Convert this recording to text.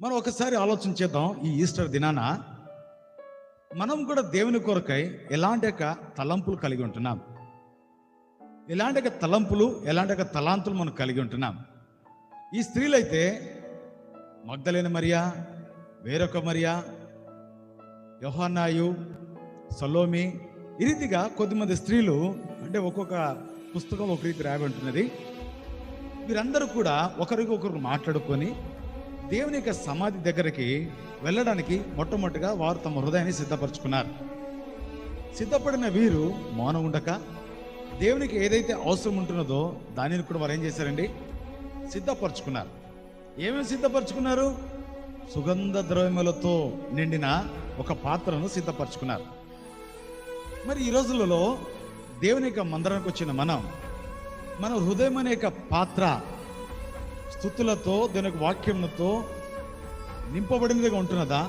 మనం ఒకసారి ఆలోచన చేద్దాం ఈ ఈస్టర్ దినాన మనం కూడా దేవుని కొరకై ఎలాంటి యొక్క తలంపులు కలిగి ఉంటున్నాం? ఎలాంటి యొక్క తలంపులు ఎలాంటి యొక్క తలాంతులు మనం కలిగి ఉంటున్నాం? ఈ స్త్రీలైతే మగ్ధలేని మరియా వేరొక మరియా యోహానాయు సలోమి ఈ రీతిగా కొద్దిమంది స్త్రీలు అంటే ఒక్కొక్క పుస్తకం ఒక రీతి రాయబడి ఉంటున్నది. వీరందరూ కూడా ఒకరికి ఒకరు మాట్లాడుకొని దేవుని యొక్క సమాధి దగ్గరికి వెళ్ళడానికి మొట్టమొదటిగా వారు తమ హృదయాన్ని సిద్ధపరచుకున్నారు. సిద్ధపడిన వీరు మౌనం ఉండక దేవునికి ఏదైతే అవసరం ఉంటున్నదో దానిని కూడా వారు ఏం చేశారండి? సిద్ధపరచుకున్నారు. ఏమేమి సిద్ధపరచుకున్నారు? సుగంధ ద్రవ్యములతో నిండిన ఒక పాత్రను సిద్ధపరచుకున్నారు. మరి ఈ రోజులలో దేవుని యొక్క మందిరానికి వచ్చిన మనం మన హృదయం అనే పాత్ర స్థుతులతో దీనికి వాక్యంతో నింపబడినదిగా ఉంటున్నదా?